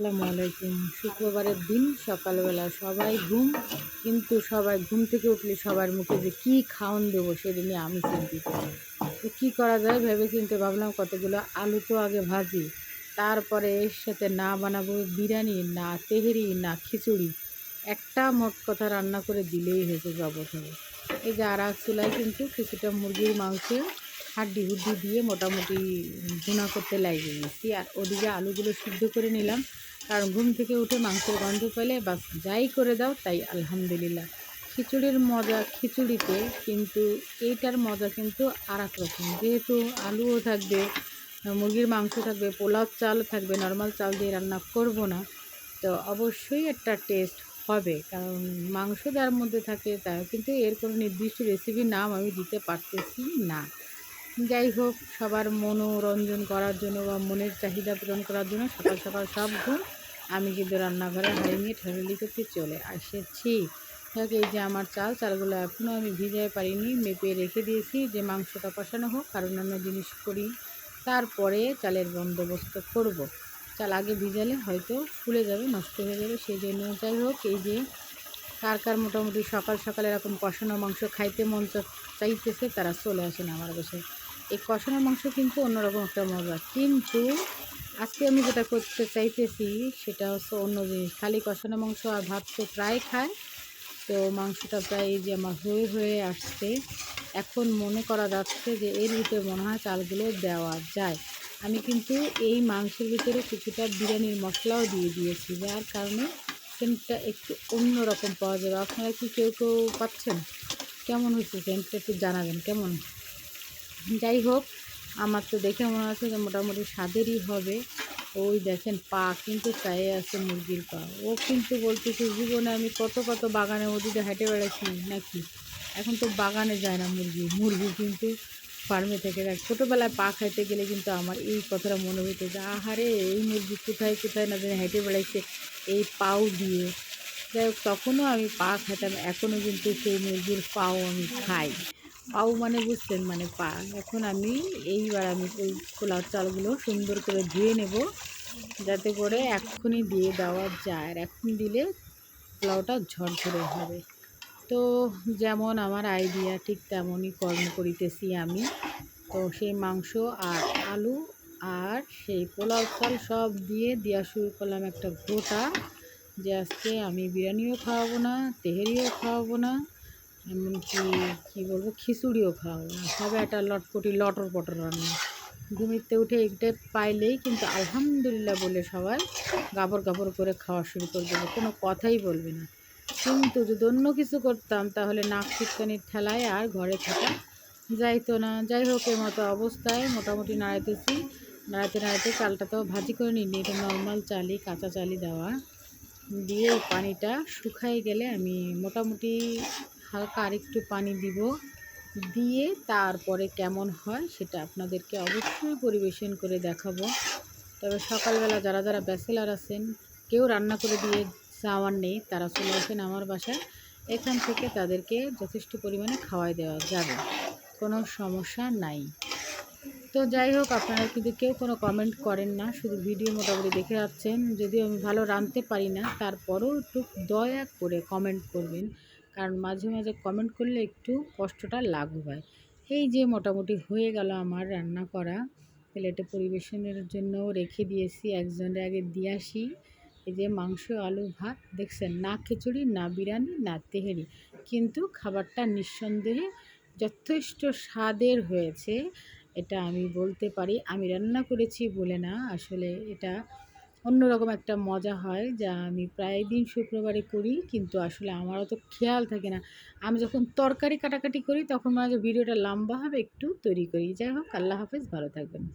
আসসালামু আলাইকুম। শুক্রবারের দিন, সকালবেলা সবাই ঘুম, কিন্তু সবাই ঘুম থেকে উঠলে সবার মুখে যে কী খাওয়ান দেবো সেদিনই আমি চিন্তিত। তো কী করা যায় ভেবে চিনতে ভাবলাম কতগুলো আলু তো আগে ভাজি, তারপরে এর সাথে না বানাবো বিরিয়ানি, না তেহেরি, না খিচুড়ি, একটা মোট কথা রান্না করে দিলেই হয়েছে হবে এই যে আর চুলায় কিন্তু কিছুটা মুরগির মাংস হাড্ডি হুড্ডি দিয়ে মোটামুটি ভুনা করতে লাগিয়ে গেছি আর ওদিকে আলুগুলো সিদ্ধ করে নিলাম। কারণ ঘুম থেকে উঠে মাংসের গন্ধ পেলে বাস যাই করে দাও, তাই আলহামদুলিল্লাহ। খিচুড়ির মজা, খিচুড়িতে কিন্তু এইটার মজা কিন্তু আর এক রকম যেহেতু আলুও থাকবে, মুরগির মাংস থাকবে, পোলাও চাল থাকবে, নর্মাল চাল দিয়ে রান্না করব না, তো অবশ্যই একটা টেস্ট হবে। কারণ মাংস যার মধ্যে থাকে তা কিন্তু এর কোনো নির্দিষ্ট রেসিপির নাম আমি দিতে পারতেছি না। যাই হোক, সবার মনোরঞ্জন করার জন্য বা মনের চাহিদা পূরণ করার জন্য সকাল সকাল সব ঘুম আমি কিন্তু রান্নাঘরে হাড়ি নিয়ে ঠেলি করতে চলে এসেছি। দেখ এই যে আমার চাল, চালগুলো এখনও আমি ভিজাই পারিনি, মেপে রেখে দিয়েছি যে মাংসটা কষানো হোক আর অন্যান্য জিনিস করি। তারপরে চালের বন্দোবস্ত করব। চাল আগে ভিজালে হয়তো ফুলে যাবে, নষ্ট হয়ে যাবে, সেই জন্য যাই হোক, এই যে কার কার মোটামুটি সকাল সকাল এরকম কষানো মাংস খাইতে মন চাইতেছে, তারা চলে আসেন আমার বাসায়। এই কষানো মাংস কিন্তু অন্যরকম একটা মজা। কিন্তু আজকে আমি যেটা করতে চাইতেছি, সেটা হচ্ছে অন্য জিনিস। খালি কষানো মাংস আর ভাত তো প্রায় খায়। তো মাংসটা প্রায় যে আমার হয়ে হয়ে আসছে। এখন মনে করা যাচ্ছে যে এর ভিতরে মনে হয় চালগুলো দেওয়া যায়। আমি কিন্তু এই মাংসের ভিতরে কিছুটা বিরিয়ানির মশলাও দিয়ে দিয়েছি। যার কারণে সেন্টটা একটু অন্যরকম পাওয়া যাবে। আপনারা কি কেউ কেউ পাচ্ছেন? কেমন হয়েছে সেন্টটা একটু জানাবেন। কেমন? যাই হোক, আমার তো দেখে মনে হচ্ছে যে মোটামুটি স্বাদেরই হবে। ওই দেখেন পা কিন্তু চাই আছে মুরগির পা। ও কিন্তু বলতেছে, জীবনে আমি কত কত বাগানের মধ্যে হেঁটে বেড়াচ্ছি নাকি? এখন তো বাগানে যায় না মুরগি। মুরগি কিন্তু ফার্মে থেকে দেখ ছোটোবেলায় পা খাইতে গেলে কিন্তু আমার এই কথাটা মনে হইতো যে, আহারে, এই মুরগি কোথায় কোথায় না যেন হেঁটে বেড়াইছে এই পাও দিয়ে। যাই হোক, তখনও আমি পা খাইতাম এখনও কিন্তু সেই মুরগির পাও আমি খাই। পাও মানে বুঝতেন মানে পা। এখন আমি এইবার আমি ওই পোলাও চালগুলো সুন্দর করে ধুয়ে নেব, যাতে করে এক্ষুনি দিয়ে দেওয়া যায়। এখন দিলে পোলাওটা ঝরঝরে হবে। তো যেমন আমার আইডিয়া ঠিক তেমনই কর্ম করিতেছি আমি। তো সেই মাংস আর আলু আর সেই পোলাও চাল সব দিয়ে দেওয়া শুরু করলাম একটা গোটা। যে আজকে আমি বিরিয়ানিও খাওয়াবো না, তেহেরিও খাওয়াবো না। এমনকি কী বলব, খিচুড়িও খাওয়াবো সবে একটা লটপটি, লটর পটর রান্না। ঘুমিতে উঠে এইটা পাইলেই কিন্তু আলহামদুলিল্লাহ বলে সবাই গাবর গাবর করে খাওয়া শুরু করে দেবে। কোনো কথাই বলবে না। কিন্তু যদি অন্য কিছু করতাম, তাহলে নাক ছিটকানির ঠেলায় আর ঘরে থাকা যাইতো না। যাই হোক এর মতো অবস্থায় মোটামুটি নাড়াইতেছি। নাড়াতে নাড়াতে চালটা তো ভাজি করে নিই এটা নর্মাল চালি, কাঁচা চালি দেওয়া। দিয়ে পানিটা শুকাই গেলে আমি মোটামুটি হালকা আরেকটু পানি দিব। দিয়ে তারপরে কেমন হয় সেটা আপনাদেরকে অবশ্যই পরিবেশন করে দেখাবো। তবে সকালবেলা যারা যারা ব্যাচেলার আছেন, কেউ রান্না করে দিয়ে যাওয়ার নেই, তারা চলে আসেন আমার বাসায়। এখান থেকে তাদেরকে যথেষ্ট পরিমাণে খাওয়াই দেওয়া যাবে। কোনো সমস্যা নাই। তো যাই হোক, আপনারা কিন্তু কেউ কোনো কমেন্ট করেন না, শুধু ভিডিও মোটামুটি দেখে যাচ্ছেন। যদিও আমি ভালো রাঁধতে পারি না, তারপরেও একটু দয়া করে কমেন্ট করবেন। কারণ মাঝে মাঝে কমেন্ট করলে একটু কষ্টটা লাঘব হয়। এই যে মোটামুটি হয়ে গেল আমার রান্না করা। প্লেটে পরিবেশনের জন্য রেখে দিয়েছি একজনের আগে দিয়ে আসি। এই যে মাংস, আলু, ভাত, দেখছেন? না খিচুড়ি, না বিরিয়ানি, না তেহেরি। কিন্তু খাবারটা নিঃসন্দেহে যথেষ্ট স্বাদের হয়েছে, এটা আমি বলতে পারি। আমি রান্না করেছি বলে না, আসলে এটা অন্যরকম একটা মজা হয় যা আমি প্রায় দিন শুক্রবারে করি, কিন্তু আসলে আমারও তো খেয়াল থাকে না। আমি যখন তরকারি কাটাকাটি করি, তখন মনে হয় ভিডিওটা লম্বা হবে, একটু তৈরি করি। যাই হোক, আল্লাহ হাফেজ, ভালো থাকবেন।